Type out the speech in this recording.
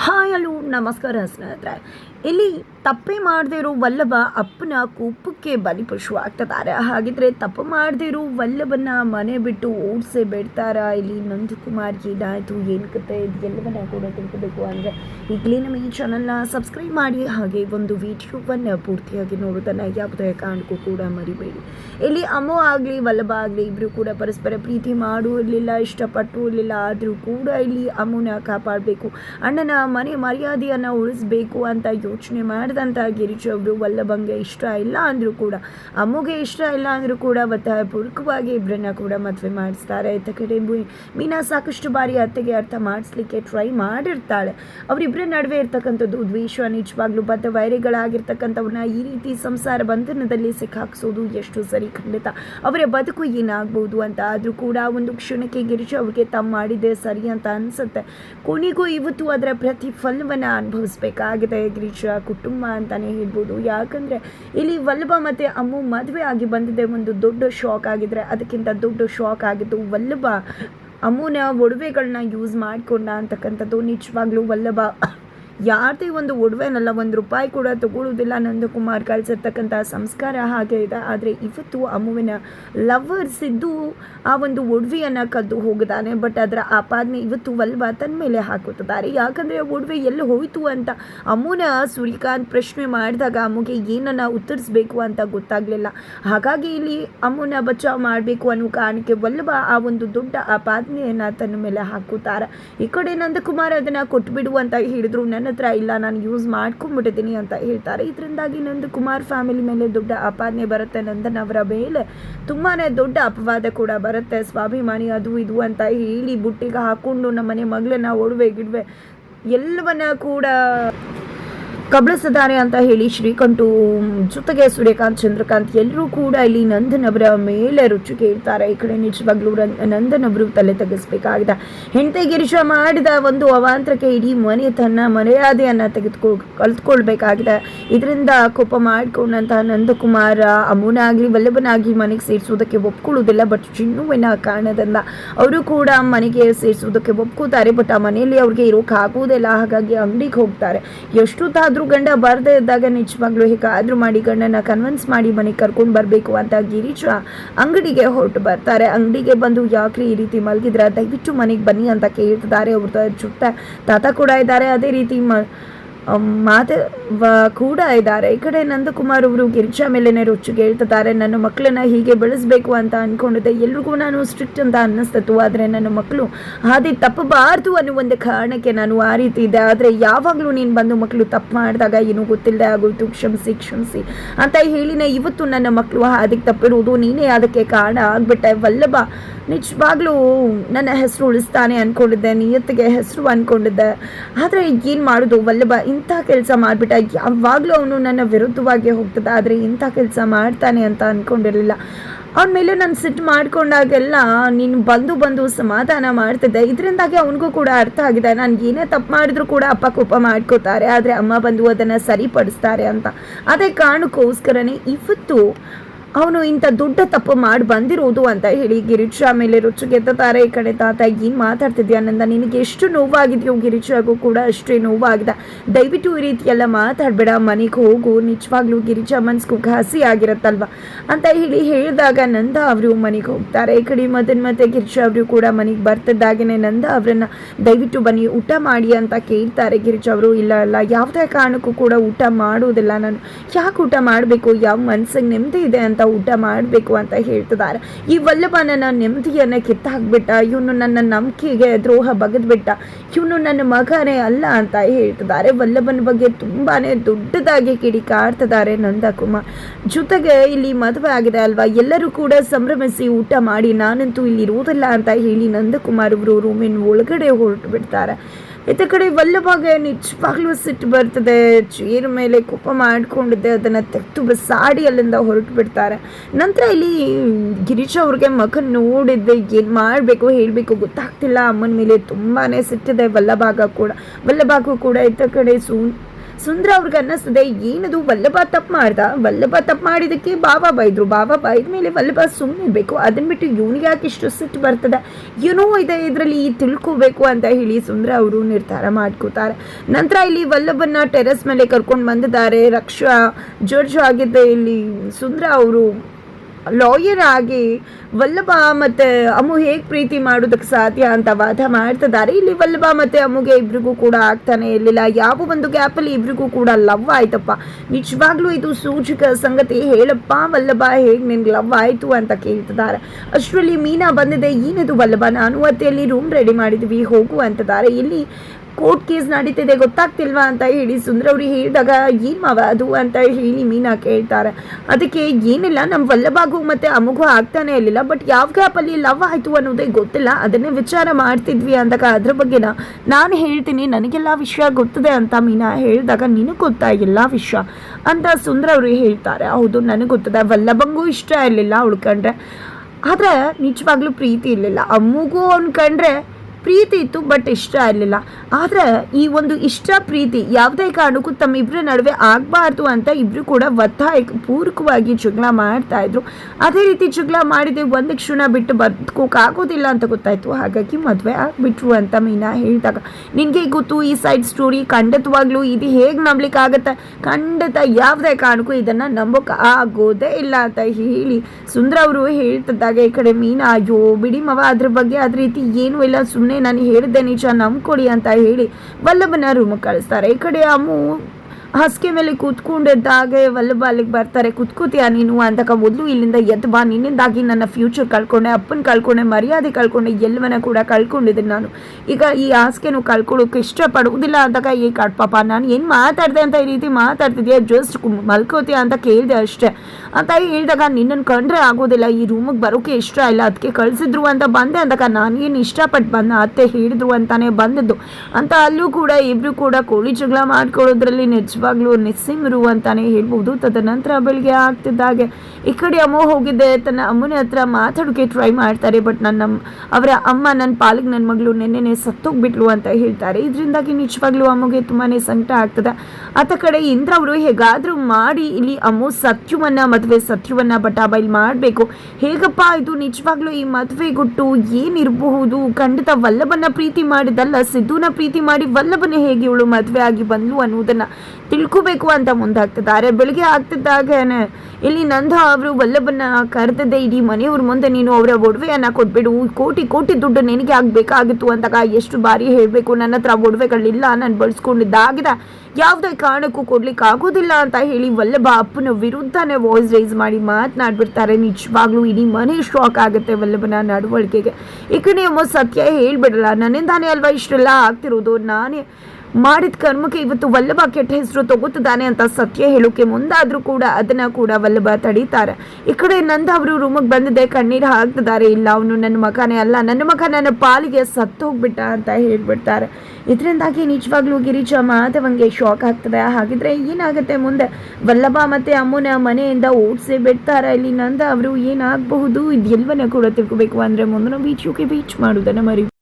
Hi hello ನಮಸ್ಕಾರ ಸ್ನೇಹಿತರೆ. ಇಲ್ಲಿ ತಪ್ಪೇ ಮಾಡದೇ ಇರೋ ವಲ್ಲಭ ಅಪ್ಪನ ಕೋಪಕ್ಕೆ ಬಲಿಪಶು ಆಗ್ತದಾರೆ ಹಾಗಿದ್ರೆ ತಪ್ಪು ಮಾಡದೇ ಇರೋ ವಲ್ಲಭನ ಮನೆ ಬಿಟ್ಟು ಓಡಿಸೇ ಬಿಡ್ತಾರ? ಇಲ್ಲಿ ನಂದಕುಮಾರ್ ಏನಾಯಿತು? ಏನು ಕತೆ? ಇದು ಎಲ್ಲವನ್ನ ಕೂಡ ತಿಳ್ಕೋಬೇಕು ಅಂದರೆ ಈಗಲೇ ನಮ್ಮ ಈ ಚಾನಲ್ನ ಸಬ್ಸ್ಕ್ರೈಬ್ ಮಾಡಿ. ಹಾಗೆ ಒಂದು ವಿಡಿಯೋವನ್ನು ಪೂರ್ತಿಯಾಗಿ ನೋಡೋದನ್ನು ಯಾವುದೇ ಕಾರಣಕ್ಕೂ ಕೂಡ ಮರಿಬೇಡಿ. ಇಲ್ಲಿ ಅಮ್ಮ ಆಗಲಿ, ವಲ್ಲಭ ಆಗಲಿ ಇಬ್ಬರು ಕೂಡ ಪರಸ್ಪರ ಪ್ರೀತಿ ಮಾಡೂ ಇರಲಿಲ್ಲ ಇಷ್ಟಪಟ್ಟು ಇರಲಿಲ್ಲ ಆದರೂ ಕೂಡ ಇಲ್ಲಿ ಅಮ್ಮನ ಕಾಪಾಡಬೇಕು. ಅಣ್ಣನ ಮನೆ ಮರ್ಯಾದೆಯನ್ನು ಉಳಿಸ್ಬೇಕು ಅಂತ ಯೋಚನೆ ಮಾಡಿದಂಥ ಗಿರೀಶ್ ಅವರು, ವಲ್ಲಭಂಗೆ ಇಷ್ಟ ಇಲ್ಲ ಅಂದರೂ ಕೂಡ, ಅಮ್ಮಗೆ ಇಷ್ಟ ಇಲ್ಲ ಅಂದರೂ ಕೂಡ ಒತ್ತಾಯಪೂರ್ವಕವಾಗಿ ಇಬ್ಬರನ್ನ ಕೂಡ ಮದುವೆ ಮಾಡಿಸ್ತಾರೆ. ಇತ್ತ ಕಡೆ ಮೀನಾ ಸಾಕಷ್ಟು ಬಾರಿ ಅತ್ತೆಗೆ ಅರ್ಥ ಮಾಡಿಸ್ಲಿಕ್ಕೆ ಟ್ರೈ ಮಾಡಿರ್ತಾಳೆ. ಅವರಿಬ್ಬರ ನಡುವೆ ಇರ್ತಕ್ಕಂಥದ್ದು ದ್ವೇಷ, ನಿಜವಾಗ್ಲೂ ಬದ್ಧ ವೈರಿಗಳಾಗಿರ್ತಕ್ಕಂಥವ್ರನ್ನ ಈ ರೀತಿ ಸಂಸಾರ ಬಂಧನದಲ್ಲಿ ಸಿಕ್ಕಾಕ್ಸೋದು ಎಷ್ಟು ಸರಿ ಖಂಡಿತ. ಅವರ ಬದುಕು ಏನಾಗ್ಬೋದು ಅಂತ ಆದರೂ ಕೂಡ ಒಂದು ಕ್ಷಣಕ್ಕೆ ಗಿರೀಶ್ ಅವ್ರಿಗೆ ತಮ್ಮ ಮಾಡಿದೆ ಸರಿ ಅಂತ ಅನಿಸುತ್ತೆ. ಕೊನೆಗೂ ಇವತ್ತು ಅದರ ಪ್ರತಿಫಲವನ್ನು ಅನುಭವಿಸ್ಬೇಕಾಗಿದೆ ಗಿರೀಶ. ಕುಟುಂಬ ಅಂತಲೇ ಹೇಳ್ಬೋದು. ಯಾಕಂದರೆ ಇಲ್ಲಿ ವಲ್ಲಭ ಮತ್ತು ಅಮ್ಮು ಮದುವೆ ಆಗಿ ಬಂದಿದೆ. ಒಂದು ದೊಡ್ಡ ಶಾಕ್ ಆಗಿದ್ರೆ ಅದಕ್ಕಿಂತ ದೊಡ್ಡ ಶಾಕ್ ಆಗಿದ್ದು ವಲ್ಲಭ ಅಮ್ಮನ ಒಡವೆಗಳನ್ನ ಯೂಸ್ ಮಾಡಿಕೊಂಡ ಅಂತಕ್ಕಂಥದ್ದು ನಿಜವಾಗ್ಲೂ ವಲ್ಲಭ ಯಾರದೇ ಒಂದು ಒಡವೆನಲ್ಲ, ಒಂದು ರೂಪಾಯಿ ಕೂಡ ತಗೊಳ್ಳೋದಿಲ್ಲ ನಂದಕುಮಾರ್ ಕಳಿಸಿರ್ತಕ್ಕಂಥ ಸಂಸ್ಕಾರ ಹಾಗೆ ಇದೆ. ಆದರೆ ಇವತ್ತು ಅಮ್ಮುವಿನ ಲವರ್ಸ್ ಇದ್ದು ಆ ಒಂದು ಒಡವೆಯನ್ನು ಕದ್ದು ಹೋಗಿದ್ದಾನೆ. ಬಟ್ ಅದರ ಆಪಾದನೆ ಇವತ್ತು ವಲ್ವ ತನ್ನ ಮೇಲೆ ಹಾಕುತ್ತಿದ್ದಾರೆ. ಯಾಕಂದರೆ ಒಡವೆ ಎಲ್ಲಿ ಹೋಯಿತು ಅಂತ ಅಮ್ಮನ ಸೂರ್ಯಕಾಂತ್ ಪ್ರಶ್ನೆ ಮಾಡಿದಾಗ ಅಮ್ಮಗೆ ಏನನ್ನು ಉತ್ತರಿಸಬೇಕು ಅಂತ ಗೊತ್ತಾಗಲಿಲ್ಲ. ಹಾಗಾಗಿ ಇಲ್ಲಿ ಅಮ್ಮನ ಬಚಾವ್ ಮಾಡಬೇಕು ಅನ್ನೋ ಕಾರಣಕ್ಕೆ ವಲ್ವ ಆ ಒಂದು ದೊಡ್ಡ ಆಪಾದನೆಯನ್ನು ತನ್ನ ಮೇಲೆ ಹಾಕುತ್ತಾರೆ. ಈ ಕಡೆ ನಂದಕುಮಾರ್ ಅದನ್ನು ಕೊಟ್ಬಿಡು ಅಂತ ಹೇಳಿದ್ರು. ಹತ್ರ ಇಲ್ಲ, ನಾನು ಯೂಸ್ ಮಾಡ್ಕೊಂಡ್ಬಿಟ್ಟಿದ್ದೀನಿ ಅಂತ ಹೇಳ್ತಾರೆ. ಇದರಿಂದಾಗಿ ನಂದಕುಮಾರ್ ಫ್ಯಾಮಿಲಿ ಮೇಲೆ ದೊಡ್ಡ ಆಪಾದನೆ ಬರುತ್ತೆ. ನಂದನವರ ಮೇಲೆ ತುಂಬಾ ದೊಡ್ಡ ಅಪವಾದ ಕೂಡ ಬರುತ್ತೆ. ಸ್ವಾಭಿಮಾನಿ ಅದು ಇದು ಅಂತ ಹೇಳಿ ಬುಟ್ಟಿಗೆ ಹಾಕ್ಕೊಂಡು ನಮ್ಮನೆ ಮಗಳನ್ನ ಒಡವೆ ಗಿಡವೆ ಎಲ್ಲವನ್ನ ಕೂಡ ಕಬಳಿಸಿದ್ದಾರೆ ಅಂತ ಹೇಳಿ ಶ್ರೀಕಂಠು, ಜೊತೆಗೆ ಸೂರ್ಯಕಾಂತ್, ಚಂದ್ರಕಾಂತ್ ಎಲ್ಲರೂ ಕೂಡ ಇಲ್ಲಿ ನಂದನ್ ಅವರ ಮೇಲೆ ರುಚಿ ಕೇಳ್ತಾರೆ. ಈ ಕಡೆ ನಿಜವಾಗ್ಲೂ ನಂದನ್ ಅವರು ತಲೆ ತೆಗೆಸಬೇಕಾಗಿದೆ. ಹೆಂಡತಿ ಗಿರಿಶ ಮಾಡಿದ ಒಂದು ಅವಾಂತರಕ್ಕೆ ಇಡೀ ಮನೆ ತನ್ನ ಮರ್ಯಾದೆಯನ್ನು ತೆಗೆದುಕೊ, ಕಲ್ತ್ಕೊಳ್ಬೇಕಾಗಿದೆ. ಇದರಿಂದ ಕೋಪ ಮಾಡಿಕೊಂಡಂತಹ ನಂದಕುಮಾರ ಅಮ್ಮನಾಗ್ಲಿ ವಲ್ಲಭನಾಗಿ ಮನೆಗೆ ಸೇರಿಸುವುದಕ್ಕೆ ಒಪ್ಕೊಳ್ಳುವುದಿಲ್ಲ ಬಟ್ ಚಿನ್ನುವಿನ ಕಾರಣದಿಂದ ಅವರು ಕೂಡ ಮನೆಗೆ ಸೇರಿಸುವುದಕ್ಕೆ ಒಪ್ಕೋತಾರೆ ಬಟ್ ಆ ಮನೆಯಲ್ಲಿ ಅವ್ರಿಗೆ ಇರೋಕೆ ಆಗೋದಿಲ್ಲ ಹಾಗಾಗಿ ಅಂಗಡಿಗೆ ಹೋಗ್ತಾರೆ. ಎಷ್ಟೊತ್ತಾದ್ರೂ ಗಂಡ ಬರದೇ ಇದ್ದಾಗ ನಿಜವಾಗ್ಲೂ ಹೇಗಾದರೂ ಮಾಡಿ ಗಂಡನ ಕನ್ವಿನ್ಸ್ ಮಾಡಿ ಮನೆಗೆ ಕರ್ಕೊಂಡು ಬರಬೇಕು ಅಂತ ಗಿರೀಶ ಅಂಗಡಿಗೆ ಹೊರಟು ಬರ್ತಾರೆ. ಅಂಗಡಿಗೆ ಬಂದು ಯಾಕ್ರಿ ಈ ರೀತಿ ಮಲಗಿದ್ರೆ? ದಯವಿಟ್ಟು ಮನೆಗೆ ಬನ್ನಿ ಅಂತ ಕೇಳ್ತಿದ್ದಾರೆ. ಅವ್ರ ಜೊತೆ ತಾತ ಕೂಡ ಇದ್ದಾರೆ. ಅದೇ ರೀತಿ ಮ ಮಾತ ಕೂಡ ಇದ್ದಾರೆ. ಈ ಕಡೆ ನಂದಕುಮಾರ್ ಅವರು ಗಿರಿಜಾ ಮೇಲೆನೇ ರುಚಿ ಹೇಳ್ತಿದ್ದಾರೆ ನನ್ನ ಮಕ್ಕಳನ್ನ ಹೀಗೆ ಬೆಳೆಸಬೇಕು ಅಂತ ಅನ್ಕೊಂಡಿದ್ದೆ. ಎಲ್ರಿಗೂ ನಾನು ಸ್ಟ್ರಿಕ್ಟ್ ಅಂತ ಅನ್ನಿಸ್ತಿತ್ತು. ಆದರೆ ನನ್ನ ಮಕ್ಕಳು ಹಾದಿ ತಪ್ಪಬಾರ್ದು ಅನ್ನೋ ಒಂದು ಕಾರಣಕ್ಕೆ ನಾನು ಆ ರೀತಿ ಇದೆ ಆದರೆ ಯಾವಾಗಲೂ ನೀನು ಬಂದು ಮಕ್ಕಳು ತಪ್ಪು ಮಾಡಿದಾಗ ಏನೂ ಗೊತ್ತಿಲ್ಲದೆ ಆಗೋಯ್ತು. ಕ್ಷಮಿಸಿ ಕ್ಷಮಿಸಿ ಅಂತ ಹೇಳಿನ ಇವತ್ತು ನನ್ನ ಮಕ್ಕಳು ಹಾದಿಗೆ ತಪ್ಪಿರುವುದು ನೀನೇ ಅದಕ್ಕೆ ಕಾರಣ ಆಗ್ಬಿಟ್ಟೆ. ವಲ್ಲಭ, ನಿಜವಾಗ್ಲೂ ನನ್ನ ಹೆಸರು ಉಳಿಸ್ತಾನೆ ಅನ್ಕೊಂಡಿದ್ದೆ. ನಿಯತ್ತಿಗೆ ಹೆಸರು ಅನ್ಕೊಂಡಿದ್ದೆ. ಆದರೆ ಏನು ಮಾಡೋದು? ವಲ್ಲಭ ಇಂಥ ಕೆಲಸ ಮಾಡಿಬಿಟ್ಟ, ಯಾವಾಗಲೂ ಅವನು ನನ್ನ ವಿರುದ್ಧವಾಗಿ ಹೋಗ್ತದೆ, ಆದರೆ ಇಂಥ ಕೆಲಸ ಮಾಡ್ತಾನೆ ಅಂತ ಅಂದ್ಕೊಂಡಿರಲಿಲ್ಲ ಅವನ ಮೇಲೆ ನಾನು ಸಿಟ್ಟು ಮಾಡಿಕೊಂಡಾಗೆಲ್ಲ ನೀನು ಬಂದು ಬಂದು ಸಮಾಧಾನ ಮಾಡ್ತಿದ್ದೆ. ಇದರಿಂದಾಗಿ ಅವನಿಗೂ ಕೂಡ ಅರ್ಥ ಆಗಿದೆ. ನಾನು ಏನೇ ತಪ್ಪು ಮಾಡಿದ್ರು ಕೂಡ ಅಪ್ಪ ಕೋಪ ಮಾಡ್ಕೋತಾರೆ, ಆದರೆ ಅಮ್ಮ ಬಂದು ಅದನ್ನು ಸರಿಪಡಿಸ್ತಾರೆ ಅಂತ. ಅದೇ ಕಾರಣಕ್ಕೋಸ್ಕರನೇ ಇವತ್ತು ಅವನು ಇಂಥ ದೊಡ್ಡ ತಪ್ಪು ಮಾಡಿ ಬಂದಿರೋದು ಅಂತ ಹೇಳಿ ಗಿರೀಶ ಮೇಲೆ ರುಚಿಗೆತ್ತಾರೆ ಈ ಕಡೆ ತಾತ ಏನು ಮಾತಾಡ್ತಿದ್ಯಾ ನಂದ? ನಿನಗೆ ಎಷ್ಟು ನೋವಾಗಿದೆಯೋ ಗಿರೀಶಾಗೂ ಕೂಡ ಅಷ್ಟೇ ನೋವಾಗಿದೆ. ದಯವಿಟ್ಟು ಈ ರೀತಿ ಎಲ್ಲ ಮಾತಾಡಬೇಡ. ಮನೆಗೆ ಹೋಗು. ನಿಜವಾಗ್ಲೂ ಗಿರಿಜಾ ಮನ್ಸ್ಗೂ ಘಾಸಿ ಆಗಿರತ್ತಲ್ವ? ಅಂತ ಹೇಳಿ ಹೇಳಿದಾಗ ನಂದ ಅವರು ಮನೆಗೆ ಹೋಗ್ತಾರೆ. ಈ ಕಡೆ ಮದನ್ ಮತ್ತೆ ಗಿರಿಜಾ ಅವರು ಕೂಡ ಮನೆಗೆ ಬರ್ತಿದ್ದಾಗೇನೆ ನಂದ ಅವರನ್ನು ದಯವಿಟ್ಟು ಬನ್ನಿ, ಊಟ ಮಾಡಿ ಅಂತ ಕೇಳ್ತಾರೆ. ಗಿರಿಜಾ ಅವರು, ಇಲ್ಲ ಇಲ್ಲ, ಯಾವುದೇ ಕಾರಣಕ್ಕೂ ಕೂಡ ಊಟ ಮಾಡೋದಿಲ್ಲ ನಾನು. ಯಾಕೆ ಊಟ ಮಾಡಬೇಕು? ಯಾವ ಮನ್ಸಿಗೆ ನೆಮ್ಮದಿ ಇದೆ ಅಂತ ಊಟ ಮಾಡಬೇಕು ಅಂತ ಹೇಳ್ತಿದ್ದಾರೆ. ಈ ವಲ್ಲಭ ನನ್ನ ನೆಮ್ಮದಿಯನ್ನು ಕಿತ್ತಾಕ್ಬಿಟ್ಟ ಇವನು ನನ್ನ ನಂಬಿಕೆಗೆ ದ್ರೋಹ ಬಗೆದ್ಬಿಟ್ಟ, ಇವನು ನನ್ನ ಮಗನೇ ಅಲ್ಲ ಅಂತ ಹೇಳ್ತಿದ್ದಾರೆ. ವಲ್ಲಭನ ಬಗ್ಗೆ ತುಂಬಾನೇ ದೊಡ್ಡದಾಗಿ ಕಿಡಿಕಾಡ್ತಿದ್ದಾರೆ ನಂದಕುಮಾರ್. ಜೊತೆಗೆ ಇಲ್ಲಿ ಮದುವೆ ಆಗಿದೆ ಅಲ್ವಾ? ಎಲ್ಲರೂ ಕೂಡ ಸಂಭ್ರಮಿಸಿ ಊಟ ಮಾಡಿ, ನಾನಂತೂ ಇಲ್ಲಿ ಇರುವುದಿಲ್ಲ ಅಂತ ಹೇಳಿ ನಂದಕುಮಾರ್ ಅವರು ರೂಮಿನ ಒಳಗಡೆ ಹೊರಟು ಬಿಡ್ತಾರೆ. ಇತ್ತ ಕಡೆ ವಲ್ಲಭಾಗ ನಿಜವಾಗ್ಲೂ ಸಿಟ್ಟು ಬರ್ತದೆ. ಚೇರ್ ಮೇಲೆ ಕೋಪ ಮಾಡ್ಕೊಂಡಿದ್ದೆ. ಅದನ್ನು ತೆಗೆದು ಬಸಾಡಿ ಅಲ್ಲಿಂದ ಹೊರಟು ಬಿಡ್ತಾರೆ. ನಂತರ ಇಲ್ಲಿ ಗಿರೀಶ್ ಅವ್ರಿಗೆ ಮಗ ನೋಡಿದ್ದೆ. ಏನು ಮಾಡಬೇಕು, ಹೇಳಬೇಕು ಗೊತ್ತಾಗ್ತಿಲ್ಲ. ಅಮ್ಮನ ಮೇಲೆ ತುಂಬಾ ಸಿಟ್ಟಿದೆ ವಲ್ಲಭಾಗ ಕೂಡ. ವಲ್ಲಭಾಗು ಕೂಡ ಇತ್ತ ಕಡೆ ಸೂ ಸುಂದ್ರ ಅವ್ರಿಗೆ ಅನ್ನಿಸ್ತದೆ, ಏನದು? ವಲ್ಲಭ ತಪ್ಪು ಮಾಡ್ದ? ವಲ್ಲಭ ತಪ್ಪು ಮಾಡಿದಕ್ಕೆ ಬಾಬಾ ಬೈದ್ರು. ಬಾಬಾ ಬೈದ ಮೇಲೆ ವಲ್ಲಭ ಸುಮ್ಮನೆ ಇರಬೇಕು. ಅದನ್ನ ಬಿಟ್ಟು ಇವನಿಗೆ ಯಾಕೆ ಇಷ್ಟು ಸಿಟ್ಟು ಬರ್ತದೆ? ಏನೋ ಇದೆ ಇದರಲ್ಲಿ ತಿಳ್ಕೋಬೇಕು ಅಂತ ಹೇಳಿ ಸುಂದ್ರ ಅವರು ನಿರ್ಧಾರ ಮಾಡ್ಕೋತಾರೆ. ನಂತರ ಇಲ್ಲಿ ವಲ್ಲಭನ್ನ ಟೆರೆಸ್ ಮೇಲೆ ಕರ್ಕೊಂಡು ಬಂದಿದ್ದಾರೆ. ರಕ್ಷಾ, ಜೋರ್ಜು ಆಗಿದ್ದ ಇಲ್ಲಿ ಸುಂದ್ರ ಅವರು ಲಾಯರ್ ಆಗಿ ವಲ್ಲಭ ಮತ್ತೆ ಅಮು ಹೇಗೆ ಪ್ರೀತಿ ಮಾಡೋದಕ್ಕೆ ಸಾಧ್ಯ ಅಂತ ವಾದ ಮಾಡ್ತಿದ್ದಾರೆ. ಇಲ್ಲಿ ವಲ್ಲಭ ಮತ್ತೆ ಅಮುಗೆ ಇಬ್ರಿಗೂ ಕೂಡ ಆಗ್ತಾನೆ ಇರಲಿಲ್ಲ. ಯಾವ ಒಂದು ಗ್ಯಾಪಲ್ಲಿ ಇಬ್ರಿಗೂ ಕೂಡ ಲವ್ ಆಯ್ತಪ್ಪ. ನಿಜವಾಗ್ಲೂ ಇದು ಸೂಚಕ ಸಂಗತಿ ಹೇಳಪ್ಪ. ವಲ್ಲಭ ಹೇಗೆ ನಿನ್ಗೆ ಲವ್ ಆಯಿತು ಅಂತ ಕೇಳ್ತಿದ್ದಾರೆ. ಅಷ್ಟರಲ್ಲಿ ಮೀನಾ ಬಂದಿದೆ. ಏನಿದು ವಲ್ಲಭ? ನಾನು ಅತ್ತೆಯಲ್ಲಿ ರೂಮ್ ರೆಡಿ ಮಾಡಿದ್ವಿ. ಹೋಗು ಅಂತಿದ್ದಾರೆ. ಇಲ್ಲಿ ಕೋರ್ಟ್ ಕೇಸ್ ನಡೀತಿದೆ ಗೊತ್ತಾಗ್ತಿಲ್ವಾ ಅಂತ ಹೇಳಿ ಸುಂದ್ರ ಅವ್ರಿಗೆ ಹೇಳಿದಾಗ, ಏನು ಮಾವ ಅದು ಅಂತ ಹೇಳಿ ಮೀನಾ ಕೇಳ್ತಾರೆ. ಅದಕ್ಕೆ ಏನಿಲ್ಲ ನಮ್ಮ ವಲ್ಲಭಾಗು ಮತ್ತೆ ಅಮ್ಮಗೂ ಆಗ್ತಾನೆ ಇರಲಿಲ್ಲ ಬಟ್ ಯಾವ ಗ್ಯಾಪಲ್ಲಿ ಲವ್ ಆಯಿತು ಅನ್ನೋದೇ ಗೊತ್ತಿಲ್ಲ. ಅದನ್ನೇ ವಿಚಾರ ಮಾಡ್ತಿದ್ವಿ ಅಂದಾಗ ಅದ್ರ ಬಗ್ಗೆನ ನಾನು ಹೇಳ್ತೀನಿ, ನನಗೆಲ್ಲ ವಿಷಯ ಗೊತ್ತಿದೆ ಅಂತ ಮೀನಾ ಹೇಳಿದಾಗ, ನಿನಗೆ ಗೊತ್ತಾ ಎಲ್ಲ ವಿಷಯ ಅಂತ ಸುಂದ್ರ ಅವರು ಹೇಳ್ತಾರೆ. ಹೌದು, ನನಗೆ ಗೊತ್ತದೆ. ವಲ್ಲಭಂಗೂ ಇಷ್ಟ ಇರಲಿಲ್ಲ ಉಳ್ಕೊಂಡ್ರೆ ಆದರೆ ನಿಜವಾಗ್ಲೂ ಪ್ರೀತಿ ಇರಲಿಲ್ಲ. ಅಮ್ಮಗೂ ಅನ್ಕೊಂಡ್ರೆ ಪ್ರೀತಿ ಇತ್ತು ಬಟ್ ಇಷ್ಟ ಇರಲಿಲ್ಲ. ಆದರೆ ಈ ಒಂದು ಇಷ್ಟ, ಪ್ರೀತಿ ಯಾವುದೇ ಕಾರಣಕ್ಕೂ ತಮ್ಮಿಬ್ಬರ ನಡುವೆ ಆಗಬಾರ್ದು ಅಂತ ಇಬ್ಬರು ಕೂಡ ಒತ್ತಾಯ ಪೂರ್ವಕವಾಗಿ ಜಗಳ ಮಾಡ್ತಾ ಇದ್ರು. ಅದೇ ರೀತಿ ಜಗಳ ಮಾಡಿದೆ ಒಂದು ಕ್ಷಣ ಬಿಟ್ಟು ಬದುಕೋಕ್ಕಾಗೋದಿಲ್ಲ ಅಂತ ಗೊತ್ತಾಯಿತು. ಹಾಗಾಗಿ ಮದುವೆ ಆಗಿಬಿಟ್ರು ಅಂತ ಮೀನಾ ಹೇಳಿದಾಗ. ನಿನಗೆ ಗೊತ್ತು, ಈ ಸೈಡ್ ಸ್ಟೋರಿ ಖಂಡಿತವಾಗ್ಲೂ ಇದು ಹೇಗೆ ನಂಬಲಿಕ್ಕಾಗತ್ತೆ? ಖಂಡಿತ ಯಾವುದೇ ಕಾರಣಕ್ಕೂ ಇದನ್ನು ನಂಬೋಕೆ ಆಗೋದೇ ಇಲ್ಲ ಅಂತ ಹೇಳಿ ಸುಂದ್ರ ಅವರು ಹೇಳ್ತಿದ್ದಾಗ. ಈ ಕಡೆ ಮೀನಾ, ಅಯ್ಯೋ, ಬಿಡಿ ಮವ, ಅದ್ರ ಬಗ್ಗೆ ಅದ್ರ ರೀತಿ ಏನೂ ಇಲ್ಲ. ಸುಮ್ಮನೆ ನಾನು ಹೇಳಿದ್ದೆ ನಿಜ ನಂಬ್ಕೊಡಿ ಅಂತ ಹೇಳಿ ವಲ್ಲಭನ ರೂಮ್ ಕಳಿಸ್ತಾರೆ. ಈ ಕಡೆ ಅಮ್ಮು ಹಾಸಿಗೆ ಮೇಲೆ ಕೂತ್ಕೊಂಡಿದ್ದಾಗೆ ವಲ್ಲಭ ಅಲ್ಲಿಗೆ ಬರ್ತಾರೆ. ಕೂತ್ಕೋತೀಯ ನೀನು ಅಂತಕ ಮೊದಲು ಇಲ್ಲಿಂದ ಎದ್ದು ಬಾ. ನಿನ್ನಿಂದಾಗಿ ನನ್ನ ಫ್ಯೂಚರ್ ಕಳ್ಕೊಂಡೆ, ಅಪ್ಪನ ಕಳ್ಕೊಂಡೆ, ಮರ್ಯಾದೆ ಕಳ್ಕೊಂಡೆ, ಎಲ್ಲವನ್ನ ಕೂಡ ಕಳ್ಕೊಂಡಿದ್ದೀನಿ ನಾನು. ಈಗ ಈ ಹಾಸಿಗೆನು ಕಳ್ಕೊಳ್ಳೋಕೆ ಇಷ್ಟಪಡುವುದಿಲ್ಲ ಅಂದಾಗ ಏ ಪಾಪ ನಾನು ಏನು ಮಾತಾಡಿದೆ ಅಂತ ಈ ರೀತಿ ಮಾತಾಡ್ತಿದ್ಯಾ? ಜಸ್ಟ್ ಮಲ್ಕೋತೀಯ ಅಂತ ಕೇಳಿದೆ ಅಷ್ಟೇ. ಅಂತ ಹೇಳಿದಾಗ ನಿನ್ನನ್ನು ಕಂಡ್ರೆ ಆಗೋದಿಲ್ಲ, ಈ ರೂಮಿಗೆ ಬರೋಕೆ ಇಷ್ಟ ಇಲ್ಲ. ಅದಕ್ಕೆ ಕಳಿಸಿದ್ರು ಅಂತ ಬಂದೆ ನಾನು ಏನು ಇಷ್ಟಪಟ್ಟು ಬಂದ ಅತ್ತೆ ಹೇಳಿದ್ರು ಅಂತಾನೆ ಬಂದದ್ದು. ಅಂತ ಅಲ್ಲೂ ಕೂಡ ಇಬ್ರು ಕೂಡ ಕೋಳಿ ಜಗಳ ಮಾಡ್ಕೊಳ್ಳೋದ್ರಲ್ಲಿ ನಿಜವಾಗ್ಲೂ ನಿಸ್ಸಿಮರು ಅಂತಾನೆ ಹೇಳ್ಬೋದು. ತದನಂತರ ಬೆಳಿಗ್ಗೆ ಆಗ್ತಿದ್ದಾಗೆ ಈ ಕಡೆ ಅಮ್ಮ ಹೋಗಿದ್ದೆ ತನ್ನ ಅಮ್ಮನ ಹತ್ರ ಮಾತಾಡೋಕೆ ಟ್ರೈ ಮಾಡ್ತಾರೆ ಬಟ್ ನನ್ನ ಅವರ ಅಮ್ಮ ನನ್ನ ಪಾಲಿಗೆ ನನ್ನ ಮಗಳು ನೆನ್ನೆನೆ ಸತ್ತೋಗ್ಬಿಟ್ಲು ಅಂತ ಹೇಳ್ತಾರೆ. ಇದರಿಂದಾಗಿ ನಿಜವಾಗ್ಲೂ ಅಮ್ಮಗೆ ತುಂಬಾನೇ ಸಂಕಟ ಆಗ್ತದೆ. ಆತ ಕಡೆ ಇಂದ್ರ ಅವರು ಹೇಗಾದ್ರೂ ಮಾಡಿ ಇಲ್ಲಿ ಅಮ್ಮ ಸತ್ಯವನ್ನ, ಮದುವೆ ಸತ್ಯವನ್ನ ಬಟಾಬೈಲ್ ಮಾಡಬೇಕು. ಹೇಗಪ್ಪ ಇದು? ನಿಜವಾಗ್ಲೂ ಈ ಮದುವೆ ಗುಟ್ಟು ಏನಿರಬಹುದು? ಖಂಡಿತ ವಲ್ಲಭನ ಪ್ರೀತಿ ಮಾಡಿದಲ್ಲ ಸಿದ್ದುನ ಪ್ರೀತಿ ಮಾಡಿ ವಲ್ಲಭನ ಹೇಗೆ ಇವಳು ಮದುವೆ ಆಗಿ ಬಂದ್ಲು ಅನ್ನೋದನ್ನ ತಿಳ್ಕೋಬೇಕು ಅಂತ ಮುಂದಾಗ್ತಿದ್ದಾರೆ. ಬೆಳಿಗ್ಗೆ ಆಗ್ತಿದ್ದಾಗೇನೆ, ಇಲ್ಲಿ ನಂದ ಅವರು ವಲ್ಲಭನ ಕರೆದಿದ್ದೆ, ಇಡೀ ಮನೆಯವ್ರ ಮುಂದೆ ನೀನು ಅವರ ಒಡವೆಯನ್ನು ಕೊಟ್ಬಿಡು. ಕೋಟಿ ಕೋಟಿ ದುಡ್ಡು ನಿನಗೆ ಆಗಬೇಕಾಗಿತ್ತು ಅಂದಾಗ ಎಷ್ಟು ಬಾರಿ ಹೇಳಬೇಕು, ನನ್ನ ಹತ್ರ ಒಡವೆಗಳಿಲ್ಲ, ನಾನು ಬಳಸ್ಕೊಂಡಿದ್ದಾಗಿದ. ಯಾವುದೇ ಕಾರಣಕ್ಕೂ ಕೊಡ್ಲಿಕ್ಕೆ ಆಗೋದಿಲ್ಲ ಅಂತ ಹೇಳಿ ವಲ್ಲಭ ಅಪ್ಪನ ವಿರುದ್ಧನೇ ವಾಯ್ಸ್ ರೈಸ್ ಮಾಡಿ ಮಾತನಾಡ್ಬಿಡ್ತಾರೆ. ನಿಜವಾಗ್ಲೂ ಇಡೀ ಮನೆ ಶಾಕ್ ಆಗುತ್ತೆ ವಲ್ಲಭನ ನಡವಳಿಕೆಗೆ. ಈ ಕಡೆ ಸತ್ಯ ಹೇಳ್ಬಿಡಲ್ಲ, ನನ್ನಿಂದಾನೇ ಅಲ್ವಾ ಇಷ್ಟೆಲ್ಲ ಆಗ್ತಿರೋದು? ನಾನೇ ಮಾಡಿದ ಕರ್ಮಕ್ಕೆ ಇವತ್ತು ವಲ್ಲಭ ಕೆಟ್ಟ ಹೆಸರು ತಗೋತಿದ್ದಾನೆ ಅಂತ ಸತ್ಯ ಹೇಳೋಕೆ ಮುಂದಾದ್ರೂ ಕೂಡ ಅದನ್ನ ಕೂಡ ವಲ್ಲಭ ತಡೀತಾರೆ. ಈ ಕಡೆ ನಂದ ಅವರು ರೂಮಿಗೆ ಬಂದಿದ್ದೆ, ಕಣ್ಣೀರು ಹಾಕ್ತಿದ್ದಾರೆ. ಇಲ್ಲ, ಅವನು ನನ್ನ ಮಗನೇ ಅಲ್ಲ. ನನ್ನ ಮಗ ನನ್ನ ಪಾಲಿಗೆ ಸತ್ತು ಹೋಗ್ಬಿಟ್ಟ ಅಂತ ಹೇಳ್ಬಿಡ್ತಾರೆ. ಇದರಿಂದಾಗಿ ನಿಜವಾಗ್ಲೂ ಗಿರಿಜಾ ಮಾಧವಂಗೆ ಶಾಕ್ ಆಗ್ತದೆ. ಹಾಗಿದ್ರೆ ಏನಾಗುತ್ತೆ ಮುಂದೆ? ವಲ್ಲಭ ಮತ್ತೆ ಅಮ್ಮನ ಮನೆಯಿಂದ ಓಡಿಸಿ ಬಿಡ್ತಾರೆ? ಇಲ್ಲಿ ನಂದ ಅವರು ಏನಾಗಬಹುದು? ಇದೆಲ್ಲವನ್ನ ಕೂಡ ತಿಳ್ಕೊಬೇಕು ಅಂದ್ರೆ ಮುಂದಿನ ಬೀಚ್ ಮಾಡುದನ್ನ ಮರಿ